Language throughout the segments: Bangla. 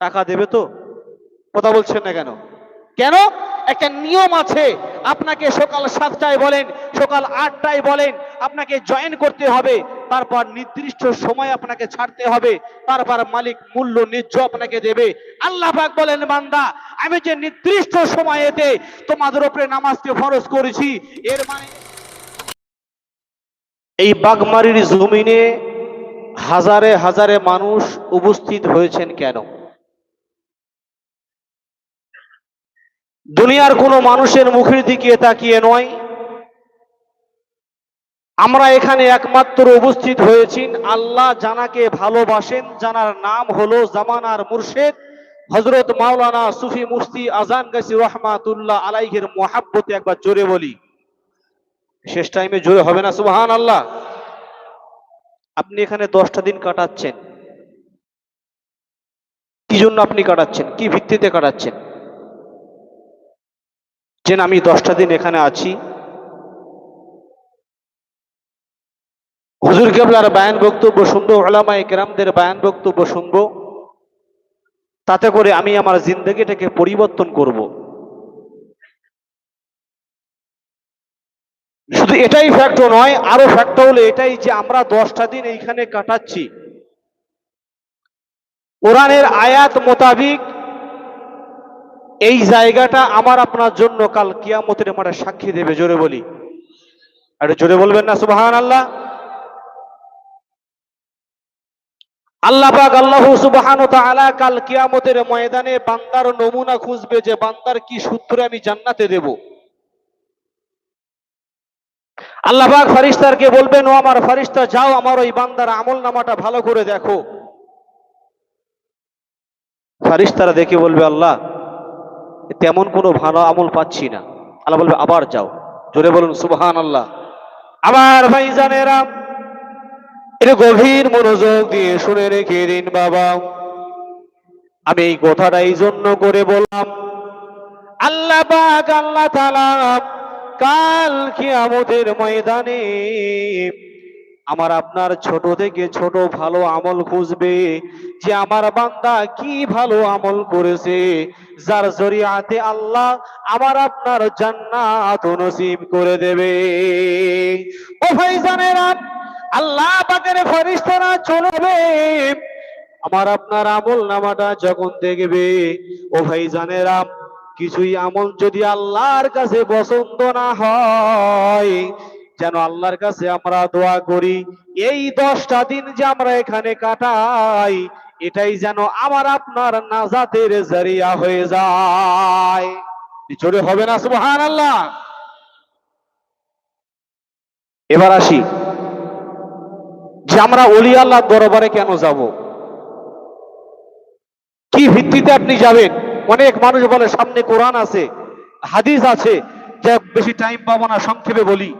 টাকা দেবে তো? কথা বলছেন না কেন? কেন? একটা নিয়ম আছে। আপনাকে সকাল সাতটায় বলেন, সকাল আটটায় বলেন, আপনাকে জয়েন করতে হবে। তারপর নির্দিষ্ট সময় আপনাকে ছাড়তে হবে। তারপর মালিক মূল্য ন্যায্য আপনাকে দেবে। আল্লাহ পাক বলেন, বান্দা, আমি যে নির্দিষ্ট সময়েতে তোমাদের উপরে নামাজকে ফরজ করেছি, এর মানে এই বাগমারির জমিনে হাজারে হাজারে মানুষ উপস্থিত হয়েছেন কেন? দুনিয়ার কোনো মানুষের মুখের দিকে তাকিয়ে নয়। আমরা এখানে একমাত্র উপস্থিত হয়েছি। আল্লাহ জানাকে ভালোবাসেন, জানার নাম হলো জামানার মুর্শেদ হজরত মাওলানা সুফি মুফতি আজান গাছি রহমাতুল্লাহ আলাইহের মহাব্বতে একবার জোরে বলি। শেষ টাইমে জোরে হবে না সুবহান আল্লাহ আপনি এখানে দশটা দিন কাটাচ্ছেন। কি জন্য আপনি কাটাচ্ছেন? কি ভিত্তিতে কাটাচ্ছেন? যে আমি দশটা দিন এখানে আছি। হুজুর কেবলার বায়ান বক্তব্য শুনব ওলামাই কেরামদের বায়ান বক্তব্য শুনব। তাতে করে আমি আমার জিন্দগিটাকে পরিবর্তন করব। শুধু এটাই ফ্যাক্ট নয়, আরও ফ্যাক্ট হলো এটাই যে আমরা দশটা দিন এইখানে কাটাচ্ছি। কোরআনের আয়াত মোতাবিক এই জায়গাটা আমার আপনার জন্য কাল কিয়ামতের মাঠে সাক্ষী দেবে, জোরে বলি। আর জোরে বলবেন না সুবাহান আল্লাহ আল্লাহ পাক আল্লাহ সুবহান তাআলা কাল কিয়ামতের ময়দানে বান্দার নমুনা খুঁজবে যে বান্দার কি সূত্রে আমি জান্নাতে দেব। আল্লাহ পাক ফারিস্তারকে বলবেন, ও আমার ফারিস্তা যাও আমার ওই বান্দার আমল নামাটা ভালো করে দেখো। ফারিস্তারা দেখে বলবে, আল্লাহ তেমন কোনো ভালো আমল পাচ্ছি না। আল্লাহ বলবে, আবার যাও। জোরে বলুন সুবহান আল্লাহ আবার ভাই জানেরা, এটা গভীর মনোযোগ দিয়ে শুনে রেখে দিন বাবা। আমি এই কথাটা এই জন্য করে বললাম, আল্লাহ আল্লাহ কাল কিয়ামতের ময়দানে আমার আপনার ছোট থেকে ছোট ভালো আমল খুঁজবে যে আমার বান্দা কি ভালো আমল করেছে। যার জরিয়াতে আল্লাহ আমার আপনার জান্নাত নসিব করে দেবে। ও ভাই জানেরা আল্লাহ পাকের ফেরেশতারা চলবে আমার আপনার আমল নামাটা যখন দেখবে, ও ভাই জানেরা কিছুই আমল যদি আল্লাহর কাছে পছন্দ না হয় যেন আল্লাহর কাছে আমরা দোয়া করি, এই দশটা দিন যে আমরা এখানে কাটাই, এটাই যেন আমার আপনার নাজাতের জারিয়া হয়ে যায়। জোরে হবে না সুবহান আল্লাহ এবার আসি। যে আমরা অলি আল্লাহ দরবারে কেন যাব? কি ভিত্তিতে আপনি যাবেন? অনেক মানুষ বলে, সামনে কোরআন আছে, হাদিস আছে যে বেশি টাইম পাবো না, সংক্ষেপে বলি।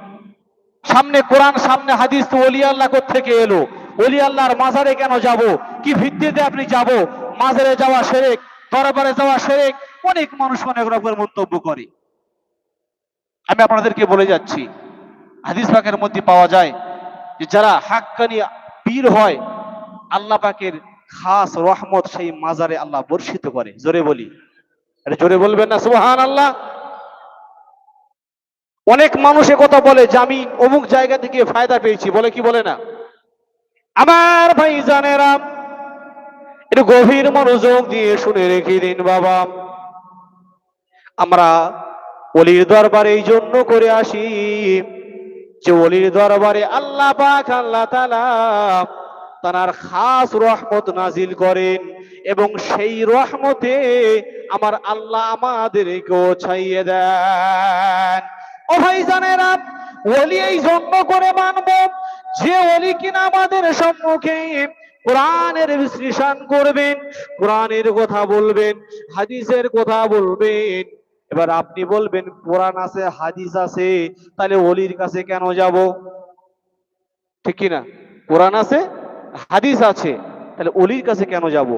সামনে কোরআন, সামনে হাদিস তো অলি আল্লাহ থেকে এলো? অলি আল্লাহর মাজারে কেন যাব? কি ভিত্তিতে আপনি যাব? মাজারে যাওয়া সেরেক, দরবারে যাওয়া সেরেক, অনেক মানুষ অনেক রকমের মন্তব্য করে। আমি আপনাদেরকে বলে যাচ্ছি, হাদিস পাকের মধ্যে পাওয়া যায় যে যারা হাক্কানি পীর হয়, আল্লাহ পাকের খাস রহমত সেই মাজারে আল্লাহ বর্ষিত করে। জোরে বলি। জোরে বলবেন না সুহান আল্লাহ অনেক মানুষ কথা বলে যে আমি অমুক জায়গা থেকে ফায়দা পেয়েছি, বলে কি বলে না? আমার ভাই জানেরা একটু গভীর মনোযোগ দিয়ে শুনে রেখে দিন বাবা। আমরা অলির দরবারে এই জন্য করে আসি যে অলির দরবারে আল্লাহ পাক, আল্লাহ তাআলা তার খাস রহমত নাজিল করেন এবং সেই রহমতে আমার আল্লাহ আমাদেরকেও ছাইয়ে দেন। ভাই ওলি এই করে মানব। যে ওলি কিনা আমাদের সম্মুখে কোরআনের বিশ্লেষণ করবেন, কোরআনের কথা বলবেন, হাদিসের কথা বলবেন। এবার আপনি বলবেন, কোরআন আছে, হাদিস আছে, তাহলে ওলির কাছে কেন যাব? ঠিক কি না? কোরআন আছে, হাদিস আছে, তাহলে অলির কাছে কেন যাব?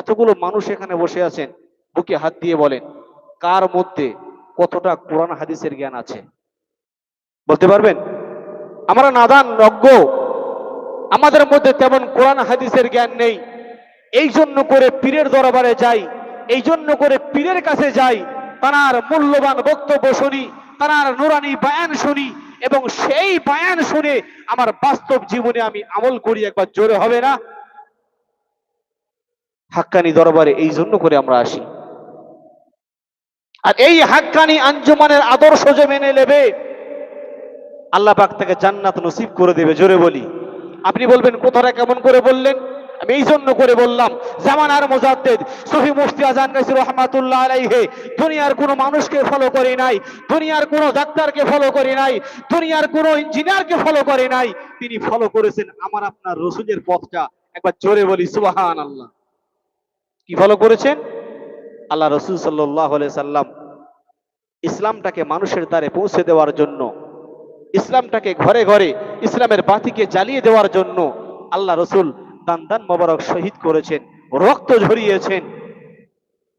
এতগুলো মানুষ এখানে বসে আছেন, বুকে হাত দিয়ে বলেন, কার মধ্যে? কতটা কোরআন হাদিসের জ্ঞান আছে? বলতে পারবেন? আমরা নাদান নজ্ঞ আমাদের মধ্যে তেমন কোরআন হাদিসের জ্ঞান নেই। এই জন্য করে পীরের দরবারে যাই এই জন্য করে পীরের কাছে যাই, তার মূল্যবান বক্তব্য শুনি, তার নুরানি বায়ান শুনি এবং সেই বায়ান শুনে আমার বাস্তব জীবনে আমি আমল করি, একবার জোরে হবে না? হাক্কানি দরবারে এই জন্য করে আমরা আসি। আর এই হাক্কানি আঞ্জুমানের আদর্শ যে মেনে নেবে, আল্লাহ পাক তাকে জান্নাত নসিব করে দেবে, জোরে বলি। আপনি বলবেন কোথাটা কেমন করে বললেন? আমি এই জন্য করে বললাম, জামানার মোজাদ্দেদ, সফি মুফতি আজান নাসির রহমাতুল্লাহ আলাইহে, দুনিয়ার কোনো মানুষকে ফলো করে নাই, দুনিয়ার কোনো ডাক্তারকে ফলো করে নাই, দুনিয়ার কোনো ইঞ্জিনিয়ারকে ফলো করে নাই। তিনি ফলো করেছেন আমার আপনার রসুলের পথটা। একবার জোরে বলি সুবাহান আল্লাহ কি ফলো করেছেন? আল্লাহ রসুল সাল্লাহ সাল্লাম ইসলামটাকে মানুষের দ্বারে পৌঁছে দেওয়ার জন্য, ইসলামটাকে ঘরে ঘরে ইসলামের বাতিকে জ্বালিয়ে দেওয়ার জন্য আল্লাহ রসুল দান মোবারক শহীদ করেছেন, রক্ত ঝরিয়েছেন,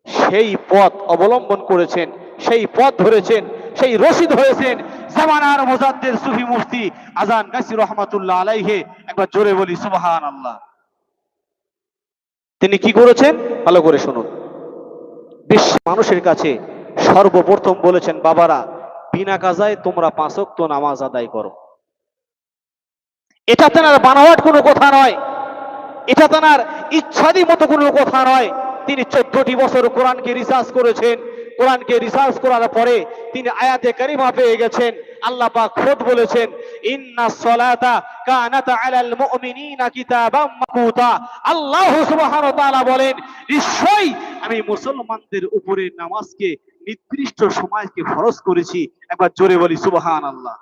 সেই পথ অবলম্বন করেছেন, সেই পথ ধরেছেন, সেই রশিদ হয়েছেন জামানার মোজাদ্দের সুফি মুফতি আজান গাছি রহমাতুল্লাহ আলাইহে। একবার জোরে বলি সুবাহান আল্লাহ তিনি কি করেছেন? ভালো করে শুনুন। বিশ্ব মানুষের কাছে সর্বপ্রথম বলেছেন, বাবারা, বিনা কাজায় তোমরা পাঁচক্ত নামাজ আদায় করো। এটা তেনার বানাওয়াট কোনো কথা নয়। এটা তেনার ইচ্ছাদি মতো কোনো কথা নয়। তিনি চোদ্দটি বছর কোরআনকে রিসার্চ করেছেন। কোরআনকে রিসার্চ করার পরে তিনি আয়াতে কারিমা পেয়ে গেছেন। আল্লাহ পাক খোদ বলেছেন, ইন্না সলাতা কানাত আলাল মুমিনিনা কিতাবাম মাকুতা। আল্লাহ সুবহানাহু ওয়া তাআলা বলেন, নিশ্চয়ই আমি মুসলমানদের উপরে নামাজকে, নির্দিষ্ট সময়কে ফরজ করেছি। একবার জোরে বলি, সুবহানাল্লাহ।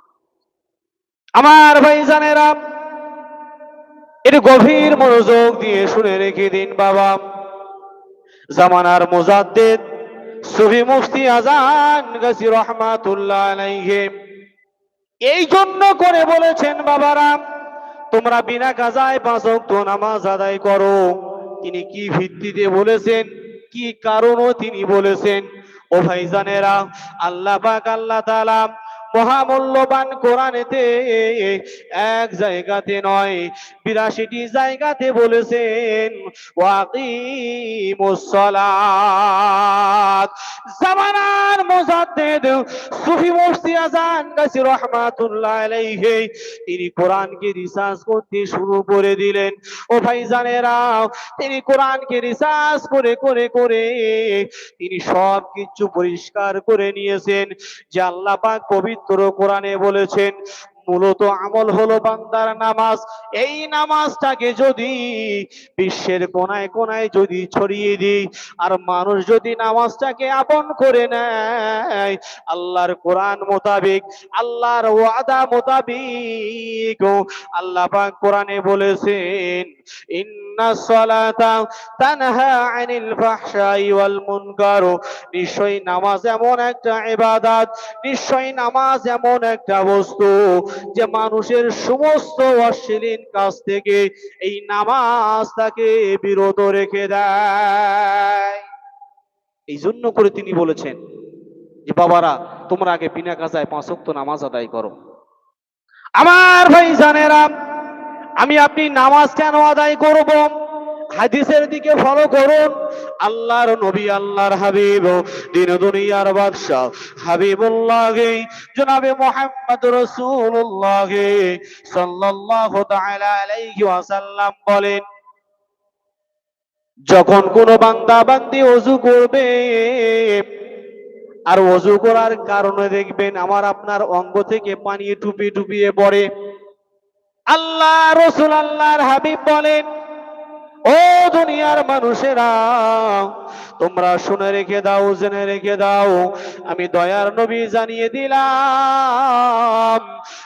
আমার ভাইজানেরা এর গভীর মনোযোগ দিয়ে শুনে রেখে দিন বাবা। জামানার মুজাদ্দেদ সুফি মুফতি আজান গাছি রহমাতুল্লাহ এই জন্য করে বলেছেন বাবারাম তোমরা বিনা গাজায় পাঁচ ওয়াক্ত নামাজ আদায় করো। তিনি কি ভিত্তিতে বলেছেন, কি কারণও তিনি বলেছেন, ও ভাইজানেরা, আল্লাহ পাক, আল্লাহ তাআলা মহামূল্যবান কোরআনেতে এক জায়গাতে নয়, বিরাশিটি জায়গাতে বলেছেন জামানার মুজাদ্দিদ সুফি মুফতি আজান গাছি রহমাতুল্লাহ তিনি কোরআনকে রিসার্চ করতে শুরু করে দিলেন। ও ভাইজানেরা, তিনি কোরআনকে রিসার্চ করে করে করে তিনি সব কিছু পরিষ্কার করে নিয়েছেন। যে আল্লাহ পবিত্র কোরআনে বলেছেন মূলত আমল হলো বান্দার নামাজ। এই নামাজটাকে যদি বিশ্বের কোনায় কোনায় যদি ছড়িয়ে দিই, আর মানুষ যদি নামাজটাকে আপন করে নেয়, আল্লাহর কোরআন মোতাবেক, আল্লাহর ওয়াদা মোতাবেক, আল্লাহ কোরআনে বলেছেন, ইন্না আনিল মুনকার। নিশ্চয়ই নামাজ এমন একটা ইবাদত, নিশ্চয়ই নামাজ এমন একটা বস্তু যে মানুষের সমস্ত অশ্লীল কাজ থেকে এই নামাজ তাকে বিরত রেখে দেয়। এই জন্য করে তিনি বলেছেন যে, বাবারা, তোমরা আগে বিনা কাজায় পাঁচ ওয়াক্ত নামাজ আদায় করো। আমার ভাই জানেরাম আমি আপনি নামাজ কেন আদায় করব? হাদিসের দিকে ফলো করুন। আল্লাহর নবী, আল্লাহর হাবিব, দিন দুনিয়ার বাদশাহ। হাবিবুল্লাহ, জনাবে মোহাম্মদ রাসূলুল্লাহ সাল্লাল্লাহু তাআলা আলাইহি ওয়াসাল্লাম বলেন, যখন কোন বান্দা বান্দি ওযু করবে, আর ওযু করার কারণে দেখবেন আমার আপনার অঙ্গ থেকে পানি টুপি টুপিয়ে পড়ে। আল্লাহ রসুল, আল্লাহর হাবিব বলেন ও দুনিয়ার মানুষেরা, তোমরা শুনে রেখে দাও, জেনে রেখে দাও, আমি দয়ার নবী জানিয়ে দিলাম,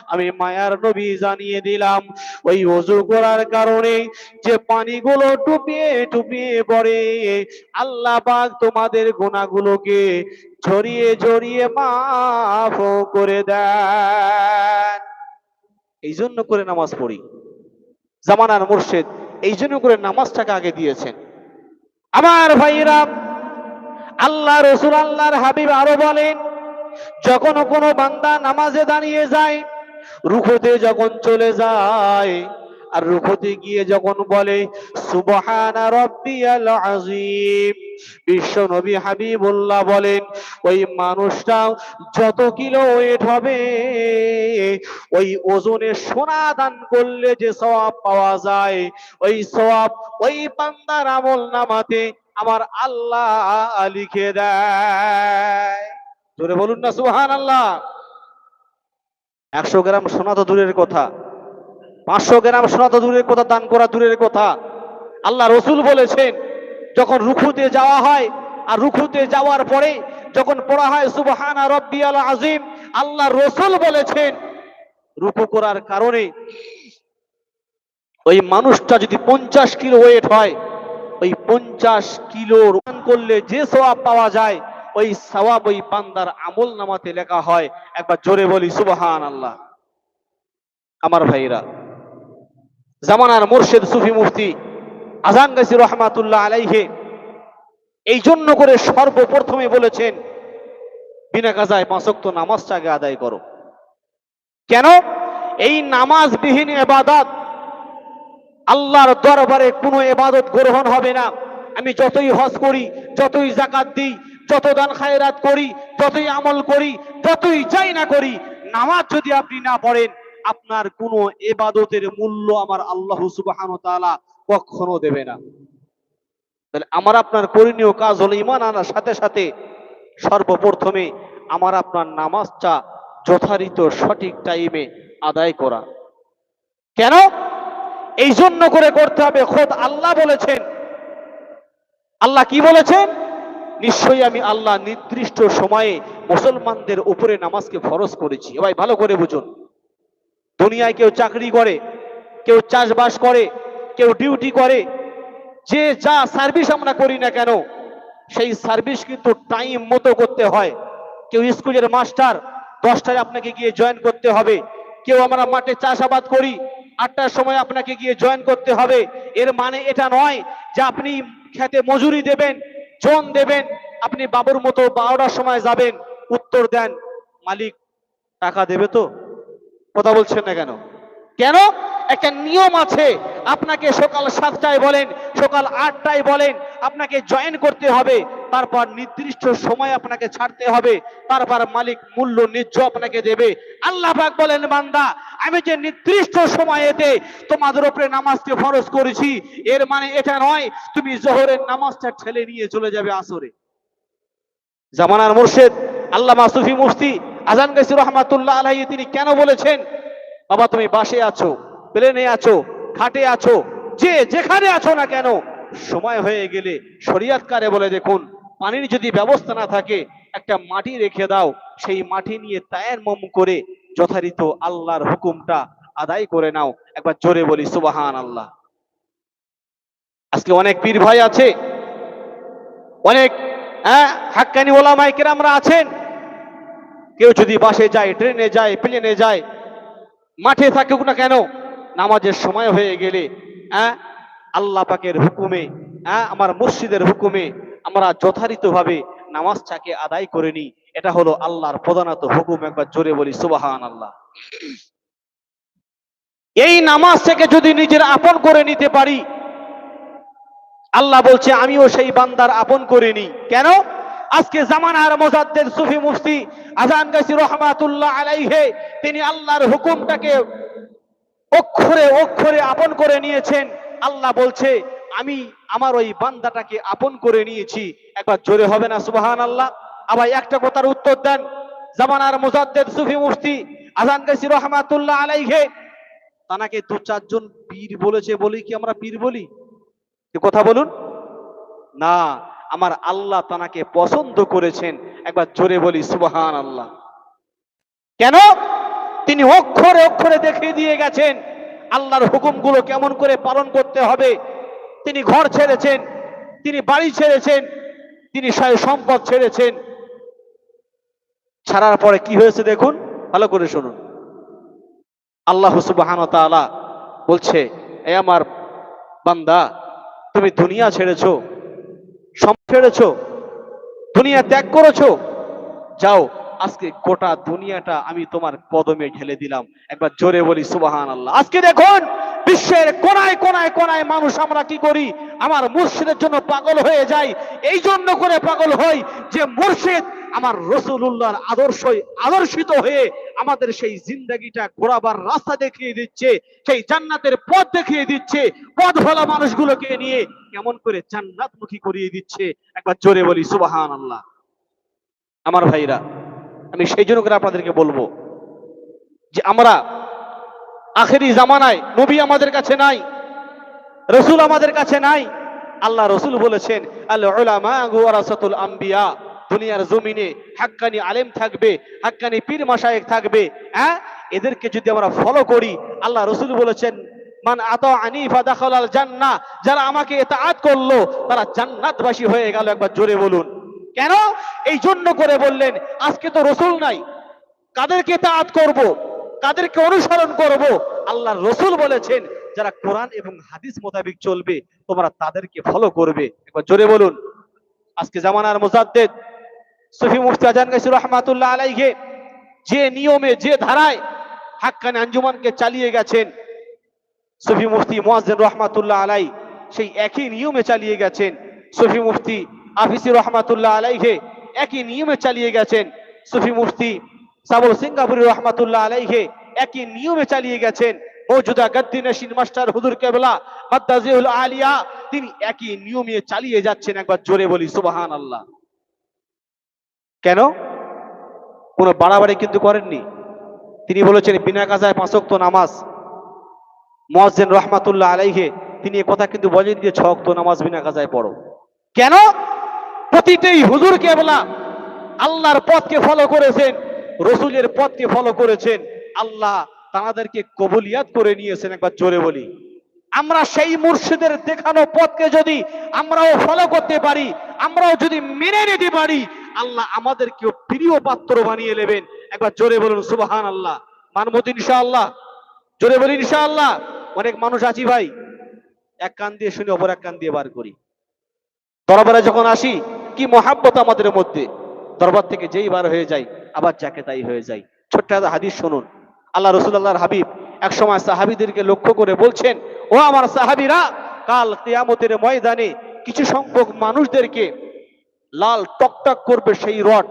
আমি মায়ার নবী জানিয়ে দিলাম। ওই অজু করার কারণে যে পানিগুলো টুপিয়ে টুপিয়ে পড়ে, আল্লাহ তোমাদের গুণাগুলোকে ঝরিয়ে ঝরিয়ে মাফ করে দেন। এই জন্য করে নামাজ পড়ি। জামানার মুর্শেদ এই জন্য করে নামাজটাকে আগে দিয়েছেন। আমার ভাইরা আল্লাহ রসুল আল্লাহর হাবিব আরও বলেন, যখন কোনো বান্দা নামাজে দাঁড়িয়ে যায়, রুখোতে যখন চলে যায়, আর রুখোতে গিয়ে যখন বলে, সুবহানা রব্বিয়াল আযীম বিশ্ব নবী হাবিবুল্লাহ বলেন, ওই মানুষটা যত কিলো ওয়েট হবে, ওই ওজনে সোনা দান করলে যে সওয়াব পাওয়া যায়, ওই সওয়াব ওই বান্দার আমল নামাতে আমার আল্লাহ লিখে দেয়। জোরে বলুন না সুহান আল্লাহ একশো গ্রাম সোনা তো দূরের কথা, পাঁচশো গ্রাম সোনা তো দূরের কথা, দান করা দূরের কথা। আল্লাহ রসুল বলেছেন যখন রুখুতে যাওয়া হয়, আর রুখুতে যাওয়ার পরে যখন পড়া হয়, সুবহানা রব্বিয়াল আজিম আল্লাহ রসুল বলেছেন, রুকু করার কারণে ওই মানুষটা যদি পঞ্চাশ কিলো ওয়েট হয়, ওই পঞ্চাশ কিলো রান করলে যে সওয়াব পাওয়া যায়, ওই সওয়াব ওই পান্দার আমল নামাতে লেখা হয়। একবার জোরে বলি সুবহান আল্লাহ আমার ভাইরা, জামানার মুর্শিদ সুফি মুফতি আজান গাছি রহমাতুল্লাহ আলাইহে। এই জন্য করে সর্বপ্রথমে বলেছেন, বিনা কাজায় পাঁচক্ত নামাজটাকে আদায় করো। কেন? এই নামাজ বিহীন এবাদত আল্লাহর দরবারে কোনো এবাদত গ্রহণ হবে না। আমি যতই হজ করি, যতই জাকাত দিই, যত দান খায়রাত করি, যতই আমল করি, যতই যাই না করি, নামাজ যদি আপনি না পড়েন, আপনার কোনো এবাদতের মূল্য আমার আল্লাহ তাআলা কখনো দেবে না। তাহলে আমার আপনার করণীয় কাজ হলো ইমান আনার সাথে সাথে সর্বপ্রথমে আমার আপনার নামাজটা যথারীত সঠিক টাইমে আদায় করা। কেন? এই জন্য করে করতে হবে। খোদ আল্লাহ বলেছেন। আল্লাহ কি বলেছেন? নিশ্চয়ই আমি আল্লাহ নির্দিষ্ট সময়ে মুসলমানদের উপরে নামাজকে ফরজ করেছি। ভাই ভালো করে বুঝুন। দুনিয়ায় কেউ চাকরি করে, কেউ চাষবাস করে কেউ ডিউটি করে, যে যা সার্ভিস আমরা করি না কেন, সেই সার্ভিস কিন্তু টাইম মতো করতে হয়। কেউ স্কুলের মাস্টার, দশটায় আপনাকে গিয়ে জয়েন করতে হবে। কেউ আমরা মাঠে চাষাবাদ করি, আটটার সময় আপনাকে গিয়ে জয়েন করতে হবে। এর মানে এটা নয় যে আপনি খেতে মজুরি দেবেন, জন দেবেন, আপনি বাবুর মতো বারোটার সময় যাবেন, উত্তর দেন, মালিক টাকা দেবে তো? কথা বলছেন না কেন? কেন? একটা নিয়ম আছে আপনাকে সকাল সাতটায় বলেন, সকাল আটটায় বলেন, আপনাকে জয়েন করতে হবে। তারপর নির্দিষ্ট সময় আপনাকে ছাড়তে হবে। তারপর মালিক মূল্য নিজ আপনাকে দেবে। আল্লাহ পাক বলেন, বান্দা, আমি যে নির্দিষ্ট সময়েতে তোমাদের উপরে নামাজকে ফরজ করেছি, এর মানে এটা নয়, তুমি জোহরের নামাজটা ঠেলে নিয়ে চলে যাবে আসরে। জামানার মুর্শেদ আল্লামা সুফি মুফতি আজান গাছি রহমাতুল্লাহ আলাহি তিনি কেন বলেছেন, বাবা তুমি বাসে আছো, প্লেনে আছো খাটে আছো, যে যেখানে আছো না কেন, সময় হয়ে গেলে শরিয়াতকারে বলে দেখুন, পানির যদি ব্যবস্থা না থাকে, একটা মাটি রেখে দাও, সেই মাটি নিয়ে তায়ের মম করে যথারীত আল্লাহর হুকুমটা আদায় করে নাও। একবার জোরে বলি সুবাহান আল্লাহ আজকে অনেক পীর ভাই আছে, অনেক হ্যাঁ হাক্কানি ওলামাই কেরামরা আছেন। কেউ যদি বাসে যায়, ট্রেনে যায়, প্লেনে যায়, মাঠে থাকুক না কেন নামাজের সময় হয়ে গেলে হ্যাঁ আল্লাহ পাকের হুকুমে হ্যাঁ আমার মসজিদের হুকুমে আমরা যথারীতভাবে নামাজটাকে আদায় করে নিই। এটা হলো আল্লাহর প্রধানত হুকুম, একবার জোরে বলি সুবাহান আল্লাহ এই নামাজটাকে যদি নিজের আপন করে নিতে পারি, আল্লাহ বলছে, আমিও সেই বান্দার আপন করে নিই। কেন? আজকে জামানার মোজাদ্দের সুফি মুফতি আজান গাছি রহমাতুল্লাহ আলাইহে, তিনি আল্লাহর হুকুমটাকে অক্ষরে অক্ষরে আপন করে নিয়েছেন। আল্লাহ বলছে, আমি আমার ওই বান্দাটাকে আপন করে নিয়েছি। একবার জোরে হবে না সুবাহান আল্লাহ আবার একটা কথার উত্তর দেন, জামানার মুজাদ্দেদ সুফি মুফতি আজান গাছি রহমাতুল্লাহ আলাইহে। তানাকে দু চারজন পীর বলেছে বলি কি আমরা পীর বলি? কথা বলুন। না, আমার আল্লাহ তানাকে পছন্দ করেছেন। একবার জোরে বলি সুবাহান আল্লাহ কেন? তিনি অক্ষরে অক্ষরে দেখিয়ে দিয়ে গেছেন, আল্লাহর হুকুমগুলো কেমন করে পালন করতে হবে। তিনি ঘর ছেড়েছেন, তিনি বাড়ি ছেড়েছেন, তিনি সম্পদ ছেড়েছেন। ছাড়ার পরে কি হয়েছে দেখুন, ভালো করে শুনুন। আল্লাহ সুবহান বলছে, এ আমার বান্দা, তুমি দুনিয়া ছেড়েছো সব ছেড়েছো, দুনিয়া ত্যাগ করেছ, যাও আজকে গোটা দুনিয়াটা আমি তোমার কদমে ঢেলে দিলাম। একবার জোরে বলি সুবাহান আল্লাহ আজকে দেখুন, বিশ্বের কোনায় কোনায় কোনায় মানুষ আমরা কি করি? আমার মুর্শিদের জন্য পাগল হয়ে যাই। এই জন্য করে পাগল হই যে মুর্শিদ আমার রসুল্লাহর আদর্শই আদর্শিত হয়ে আমাদের সেই জিন্দগিটা ঘোরাবার রাস্তা দেখিয়ে দিচ্ছে, সেই জান্নাতের পথ দেখিয়ে দিচ্ছে, পথ ভোলা মানুষগুলোকে নিয়ে কেমন করে জান্নাতমুখী করিয়ে দিচ্ছে। একবার জোরে বলি সুবাহান আল্লাহ আমার ভাইরা আমি সেই জন্য করে আপনাদেরকে বলব যে আমরা আখেরি জামানায় নবী আমাদের কাছে নাই, রসুল আমাদের কাছে নাই। আল্লাহ রসুল বলেছেন আম্বিয়া, দুনিয়ার জমিনে হাক্কানি আলেম থাকবে, হাক্কানি পীর মাশায়েখ থাকবে হ্যাঁ? এদেরকে যদি আমরা ফলো করি, আল্লাহ রসুল বলেছেন, মান আতা আনিফা দাখালাল জান্নাহ যারা আমাকে ইতাআত করল, তারা জান্নাতবাসী হয়ে গেল। একবার জোরে বলুন। কেন? এই জন্য করে বললেন, আজকে তো রসুল নাই। কাদেরকে তাআত করব? কাদেরকে অনুসরণ করব? আল্লাহ রসুল বলেছেন, যারা কোরআন এবং হাদিস মোতাবেক চলবে, তোমরা তাদেরকে ফলো করবে। একবার জোরে বলুন। আজকে জামানার মুজাদ্দেদ সুফি মুফতি আজান রহমাতুল্লাহ আলাইহে, যে নিয়মে, যে ধারায় হাক্কানি আঞ্জুমানকে চালিয়ে গেছেন, সুফি মুফতি মুয়াজ্জিন রহমাতুল্লাহ আলাই সেই একই নিয়মে চালিয়ে গেছেন, সুফি মুফতি আফিসি রহমাতুল্লাহ আলাইহে একই নিয়মে চালিয়ে গেছেন সুফি মুফতি সাবুল সিঙ্গাপুরি রহমাতুল্লাহ আলাইহে একই নিয়মে চালিয়ে গেছেন মৌজুদা গদ্দি মাস্টার হুজুর কেবলা মাদ্দাজিউল আলিয়া তিনি একই নিয়মে চালিয়ে যাচ্ছেন একবার জোরে বলি সুবহান আল্লাহ কেন? কোনো বাড়াবাড়ি কিন্তু করেননি। তিনি বলেছেন, বিনা কাজায় পাঁচক্ত নামাজ। মুয়াজ্জিন রহমাতুল্লাহ আলাইহে, তিনি কথা কিন্তু বলেন দিয়ে ছক্ত নামাজ বিনা কাজায় পড়ো। কেন? প্রতিটাই হুজুর কেবলা আল্লাহর পথকে ফলো করেছেন, রসুলের পথকে ফলো করেছেন, আল্লাহ তাদেরকে কবুলিয়াত করে নিয়েছেন, একবার জোরে বলি। আমরা সেই মুর্শিদের দেখানো পথকে যদি আমরাও ফলো করতে পারি, আমরাও যদি মেনে নিতে পারি, আল্লাহ আমাদেরকেও প্রিয় পাত্র বানিয়ে নেবেন। একবার জোরে বলুন সুবাহান আল্লাহ মানবত ইনশাআল্লাহ। জোরে বলি, ইনশাআল্লাহ। অনেক মানুষ আছি ভাই। এক কান দিয়ে শুনে, অপর এক কান দিয়ে বার করি। দরবারে যখন আসি, কি মহাব্বত আমাদের মধ্যে। দরবার থেকে যেই বার হয়ে যায় আবার যাকে তাই হয়ে যায় ছোট্ট একটা হাদিস শুনুন। আল্লাহ রসুল্লাহর হাবিব এক সময় সাহাবিদেরকে লক্ষ্য করে বলছেন, ও আমার সাহাবিরা, কাল কিয়ামতের ময়দানে কিছু সংখ্যক মানুষদেরকে লাল টকটক করবে সেই রড।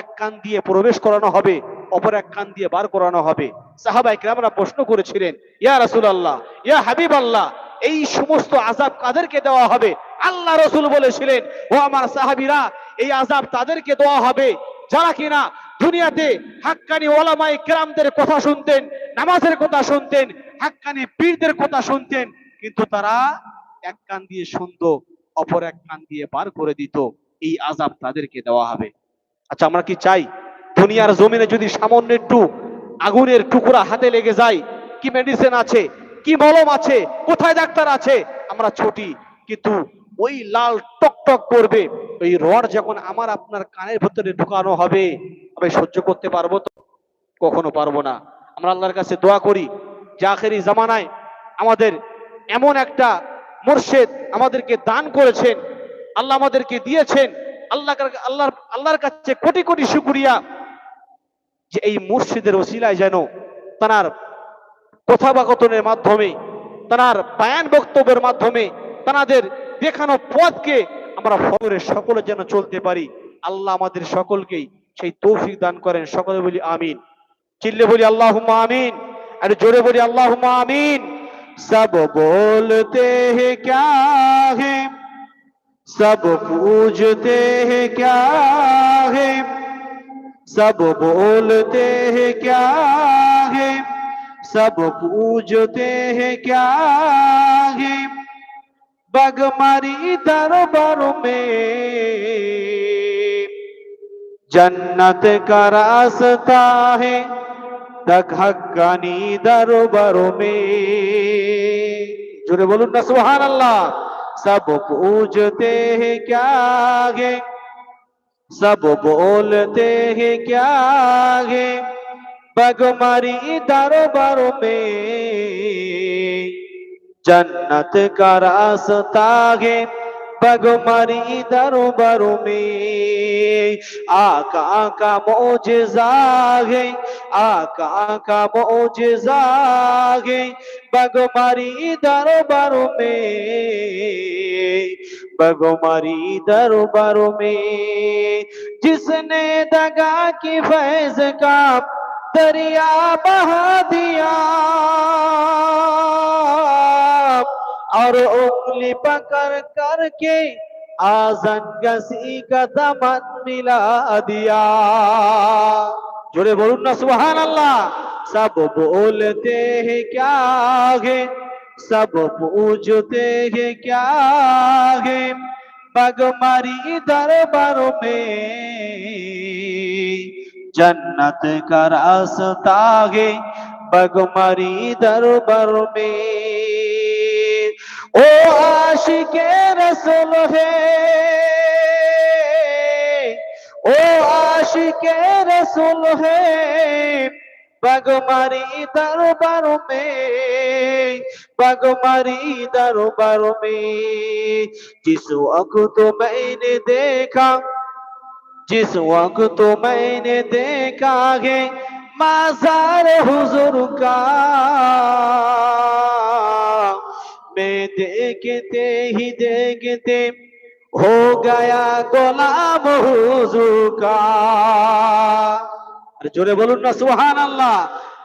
এক কান দিয়ে প্রবেশ করানো হবে, অপর এক কান দিয়ে বার করানো হবে। সাহাবাই আমরা প্রশ্ন করেছিলেন, ইয়া রাসূলুল্লাহ, ইয়া হাবিব আল্লাহ এই সমস্ত আজাব কাদেরকে দেওয়া হবে? আল্লাহ রসুল বলেছিলেন, ও আমার সাহাবিরা, এই আজাব তাদেরকে দেওয়া হবে। যারা কিনা দুনিয়াতে হাক্কানি ওলামাই কেরামদের কথা শুনতেন, নামাজের কথা শুনতেন, হাক্কানি পীরদের কথা শুনতেন, কিন্তু তারা এক কান দিয়ে শুনতো, অপর এক কান দিয়ে বার করে দিত। এই আজাব তাদেরকে দেওয়া হবে। আচ্ছা আমরা কি চাই? দুনিয়ার জমিনে যদি সামান্য একটু আগুনের টুকরা হাতে লেগে যায়, কি মেডিসিন আছে? কি মলম আছে? কোথায় ডাক্তার আছে? আমরা ছুটি, কিন্তু ওই লাল টক টক করবে। ওই রড যখন আমার আপনার কানের ভেতরে ঢুকানো হবে, আমি সহ্য করতে পারব তো? কখনো পারব না। আমরা আল্লাহর কাছে দোয়া করি, যে জামানায় আমাদের এমন একটা মুর্শেদ আমাদেরকে দান করেছেন, আল্লাহ আমাদেরকে দিয়েছেন, আল্লাহ আল্লাহর আল্লাহর কাছে কোটি কোটি শুকরিয়া যে এই মুর্শিদের ওসিলায় যেন তার প্রথাবাগতনের মাধ্যমে, তার বায়ান বক্তব্যের মাধ্যমে, তাদের দেখানো পথকে আমরা ফরে সকলে যেন চলতে পারি। আল্লাহ আমাদের সকলকেই সেই তৌফিক দান করেন। সকলে বলি আমিন। চিল্লে বলি আল্লাহ আমিন। আর জোরে বলি আল্লাহ আমিন। সব বলতে হে ক্যা হে? সব পুজতে হে ক্যা হে? সব বলতে হে ক্যা سب پوجتے ہیں کیا ہے بگماری دربار میں۔ جنت کا راستہ ہے تک حقانی دربار میں۔ جڑے بولو نا، سبحان اللہ۔ سب پوجتے ہیں کیا ہے سب بولتے ہیں کیا ہے बगमरी दरबार में जन्नत का रास्ता है बगमरी दरबार में आका का मोजजा है आका का मोजजा है बगमरी दरबार में बगमरी दरबार में जिसने दगा की फैज का دریا بہا دیا۔ اور انگلی پکڑ کر کے آزنگسی کا دمن ملا دیا۔ جڑے بولو نا، سبحان اللہ۔ سب بولتے ہیں کیا ہے سب پوجتے ہیں کیا ہے بگماری دربار میں۔ जन्नत का रास्ता है बगमारी दरबार में ओ आशिके रसूल है ओ आशिके रसूल है बगमारी दरबार में बगमारी दरबार में जिस वक्त तो मैंने देखा जिस वक्त तो मैंने देखा है माजार हुजूर का मैं देखते ही देखते हो गया गुलाम हुजूर का अरे जोरे बोलून ना सुहान अल्लाह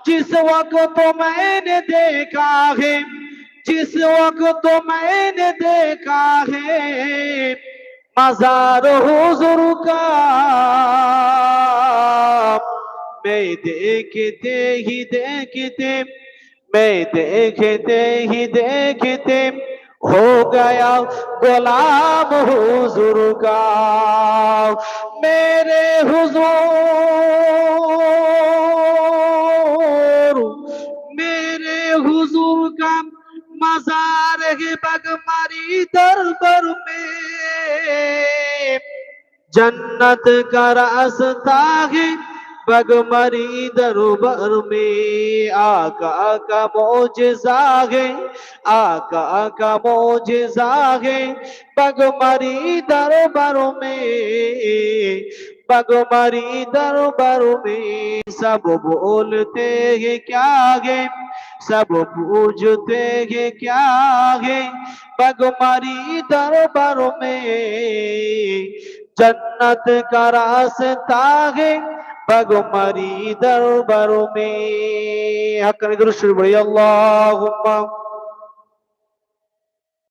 जिस वक्त तो मैंने देखा है जिस वक्त तो मैंने देखा है مزار حضور کا میں دیکھتے ہی دیکھتے میں دیکھتے ہی دیکھتے ہو گیا غلام حضور کا میرے حضور میرے حضور کا مزار ہے بگ ماری دربر میں جنت کا راستہ ہے بگ مری دروبر میں۔ آقا کا موجزہ ہے، آقا کا موجزہ ہے۔ بگ مری دربر میں، بگ مری دربر میں۔ سب بولتے ہیں کیا ہے؟ سب پوچھتے ہیں کیا ہے؟ بگماری دربار میں جنت کا راستہ ہے۔ بگماری دربار میں۔ حق نے درست بڑی اللہم